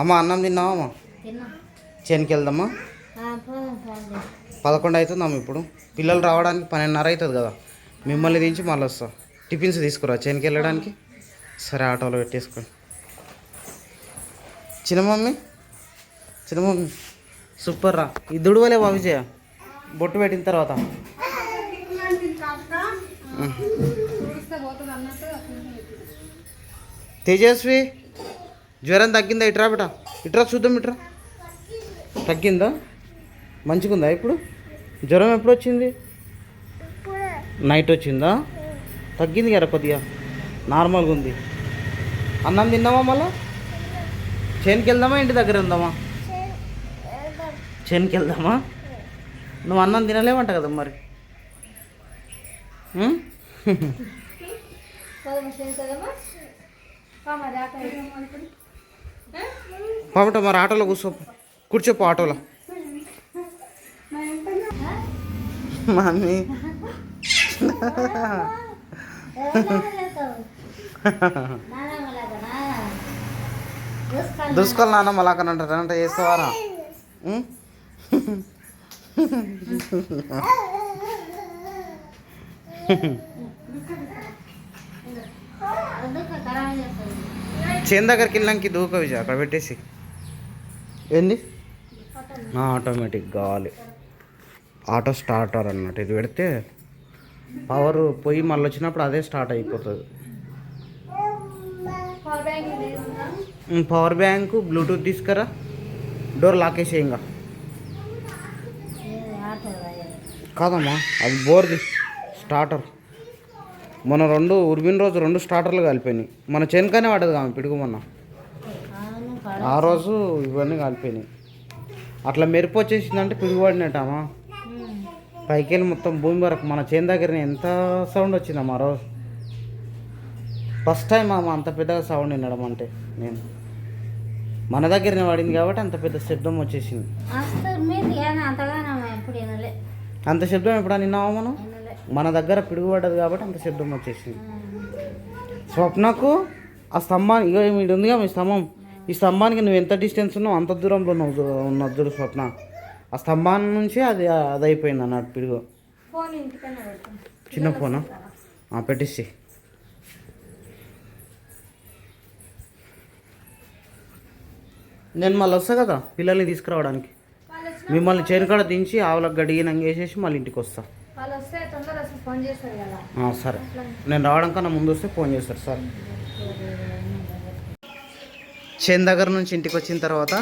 అమ్మ అన్నం తిన్నావా చేనికి వెళ్దామా పదకొండు అవుతుందమ్మ ఇప్పుడు. పిల్లలు రావడానికి పన్నెండున్నర అవుతుంది కదా. మిమ్మల్ని దించి మళ్ళీ వస్తా. టిఫిన్స్ తీసుకురా చేనికి వెళ్ళడానికి సరే ఆటోలో పెట్టేసుకోండి. చిన్న మమ్మీ చిన్న మమ్మీ సూపర్ రా. ఈ దుడువలే విజయ బొట్టు పెట్టిన తర్వాత. తేజస్వి జ్వరం తగ్గిందా? ఇట్రా బిట ఇట్రా చూద్దాం ఇట్రా. తగ్గిందా? మంచిగుందా ఇప్పుడు? జ్వరం ఎప్పుడు వచ్చింది నైట్ వచ్చిందా తగ్గింది కదా కొద్దిగా. నార్మల్గా ఉంది అన్నం తిన్నామా మళ్ళా? చేనుకి వెళ్దామా ఇంటి దగ్గర ఉందామా? చేనుకి వెళ్దామా నువ్వు అన్నం తినలేవంట కదా మరి. ఉం? పాపట మరి ఆటోలో కూర్చో కూర్చోపో ఆటోలో. మమ్మీ దుస్కల్ నాన్న మళ్ళా అంటారు అంటే చేస్తావారా ఉం? చేను దగ్గరికి వెళ్ళానికి దూక అక్కడ పెట్టేసి. ఏంది? ఆటోమేటిక్ కావాలి. ఆటో స్టార్టర్ అన్నట్టు. ఇది పెడితే పవర్ పోయి మళ్ళీ వచ్చినప్పుడు అదే స్టార్ట్ అయిపోతుంది. పవర్ బ్యాంకు బ్లూటూత్ తీసుకురా. డోర్ లాకేసే ఇంకా కాదమ్మా అది బోర్ది. స్టార్టర్ మన రెండు ఉరిమిన రోజు రెండు స్టార్టర్లు కలిపోయినాయి మన చెనకనే పడదు కామె పిడుగు మొన్న. ఆ రోజు ఇవన్నీ కలిపోయినాయి. అట్లా మెరుపు వచ్చేసిందంటే పిడుగుపడినట్టమ్మా పైకి వెళ్ళి మొత్తం భూమి వరకు మన చేను దగ్గర ఎంత సౌండ్ వచ్చిందమ్మా ఆ రోజు. ఫస్ట్ టైం అమ్మ అంత పెద్దగా సౌండ్ వినడం అంటే నేను. మన దగ్గరనే పడింది కాబట్టి అంత పెద్ద శబ్దం వచ్చేసింది. అంత శబ్దం ఎప్పుడైనా విన్నావా మనం మన దగ్గర పిడుగుపడ్డది కాబట్టి అంత శబ్దం వచ్చేసింది. స్వప్నకు ఆ స్తంభానికి ఇక ఇది ఉందిగా మీ స్తంభం. ఈ స్తంభానికి నువ్వు ఎంత డిస్టెన్స్ ఉన్నావు అంత దూరంలో ఉన్నావు చూ- ఉన్నది చూడు స్వప్న. ఆ స్తంభాన్ని నుంచి అది అది అయిపోయింది అన్నట్టు పిడుగు. చిన్న ఫోనా? పెట్టేసి. నేను మళ్ళీ వస్తా కదా పిల్లల్ని తీసుకురావడానికి. మిమ్మల్ని చేనుకాడ దించి ఆవులకు గడిగినంగా వేసేసి మళ్ళీ ఇంటికి వస్తా. సరే. నేను రావడం కన్నా ముందు వస్తే ఫోన్ చేస్తారు సార్. చేను దగ్గర నుంచి ఇంటికి వచ్చిన తర్వాత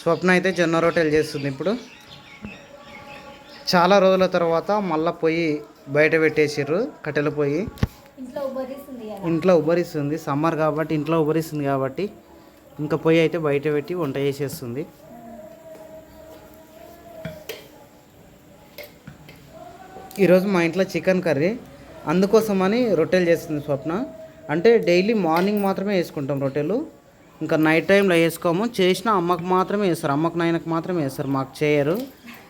స్వప్న అయితే జొన్న రొట్టెలు చేస్తుంది ఇప్పుడు. చాలా రోజుల తర్వాత మళ్ళీ పొయ్యి బయట పెట్టేసిర్రు కట్టెల పొయ్యి ఇంట్లో ఉబ్బరిస్తుంది కదా. ఇంట్లో ఉబ్బరిస్తుంది సమ్మర్ కాబట్టి ఇంట్లో ఉబ్బరిస్తుంది కాబట్టి ఇంకా పొయ్యి అయితే బయట పెట్టి వంట చేసేస్తుంది. ఈరోజు మా ఇంట్లో చికెన్ కర్రీ. అందుకోసమని రొట్టెలు చేస్తుంది స్వప్న. అంటే డైలీ మార్నింగ్ మాత్రమే వేసుకుంటాం రొట్టెలు. ఇంకా నైట్ టైంలో వేసుకోము. చేసిన అమ్మకు మాత్రమే వేస్తారు. అమ్మకు నాయనకు మాత్రమే వేస్తారు. మాకు చేయరు.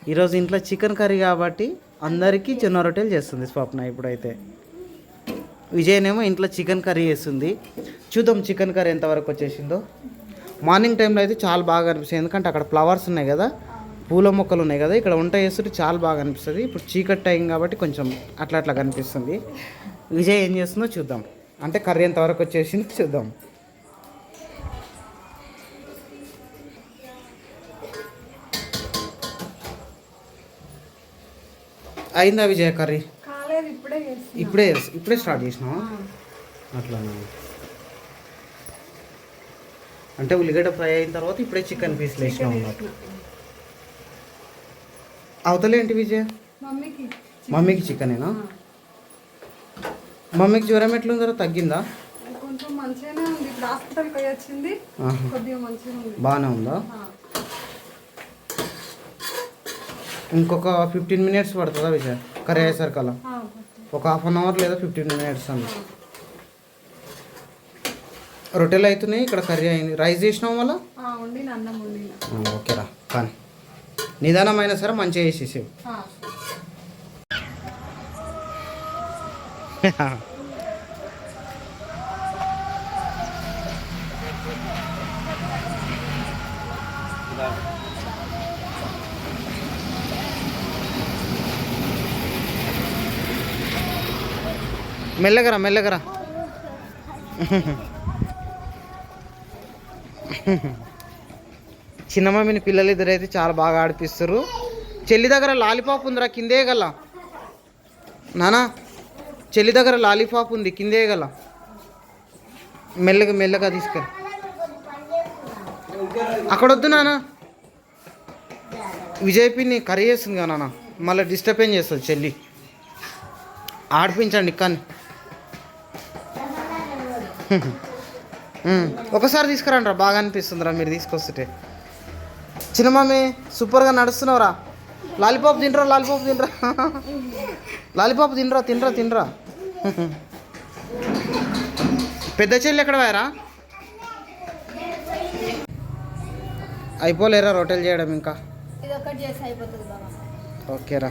ఈరోజు ఇంట్లో చికెన్ కర్రీ కాబట్టి అందరికీ చిన్న రొట్టెలు చేస్తుంది స్వప్న ఇప్పుడైతే. విజయనేమో ఇంట్లో చికెన్ కర్రీ చేస్తుంది. చూద్దాం చికెన్ కర్రీ ఎంతవరకు వచ్చేసిందో. మార్నింగ్ టైంలో అయితే చాలా బాగా అనిపిస్తుంది. ఎందుకంటే అక్కడ ఫ్లవర్స్ ఉన్నాయి కదా. పూల మొక్కలు ఉన్నాయి కదా. ఇక్కడ వంట చేస్తుంటే చాలా బాగా అనిపిస్తుంది. ఇప్పుడు చీకటి టైం కాబట్టి కొంచెం అట్లా అట్లా కనిపిస్తుంది. విజయ్ ఏం చేస్తుందో చూద్దాం. అంటే కర్రీ ఎంతవరకు వచ్చేసిందో చూద్దాం. అయిందా విజయ్ కర్రీ? ఇప్పుడే ఇప్పుడే స్టార్ట్ చేసినావా? అట్లా అంటే ఉల్లిగడ్డ ఫ్రై అయిన తర్వాత ఇప్పుడే చికెన్ పీస్లు వేసినావు అన్నట్టు అవతలేంటి విజయ్? మమ్మీకి చికెనేనా? మమ్మీకి జ్వరం ఎట్లుందో తగ్గిందా? కొంచెం మంచిగానే ఉంది ఇప్పుడు హాస్పిటల్కి పోయి వచ్చింది ఆహా. కొద్దిగా మంచిగా ఉంది బాగానే ఉందా ఇంకొక ఫిఫ్టీన్ మినిట్స్ పడుతుందా విజయ్? కర్రీ అయ్యేసరికి అలా ఒక హాఫ్ అన్ అవర్ లేదా ఫిఫ్టీన్ మినిట్స్ అండి రొట్టెలు అవుతున్నాయి ఇక్కడ కర్రీ అయింది. రైస్ అన్నం ఉండి ఆ, ఓకేరా కానీ. నిదానమైన సరే మంచిగా వేసేసేవి మెల్లగరా మెల్లగరా చిన్న మమ్మీని పిల్లలు ఇద్దరైతే చాలా బాగా ఆడిపిస్తారు. చెల్లి దగ్గర లాలీపాప్ ఉందిరా కిందే గల. నానా చెల్లి దగ్గర లాలీపాప్ ఉంది కిందే గల. మెల్లగా మెల్లగా తీసుకెళ్ళి అక్కడ వద్దు నానా విజయపిని కర్రీ చేస్తుంది కదా నాన్న మళ్ళీ డిస్టర్బెన్స్ చేస్తుంది చెల్లి? ఆడిపించండి కానీ. ఒకసారి తీసుకురండి రా బాగా అనిపిస్తుందిరా మీరు తీసుకొస్తుంటే. చిన్న మమ్మీ సూపర్గా నడుస్తున్నావురా. లాలీపాప్ తినరా లాలీపాప్ తినరా. లాలీపాప్ తినరా తినరా తినరా. పెద్ద చెల్లి ఎక్కడ పోయారా? అయిపోలేరా రొట్టెలు చేయడం ఇంకా? ఓకేరా.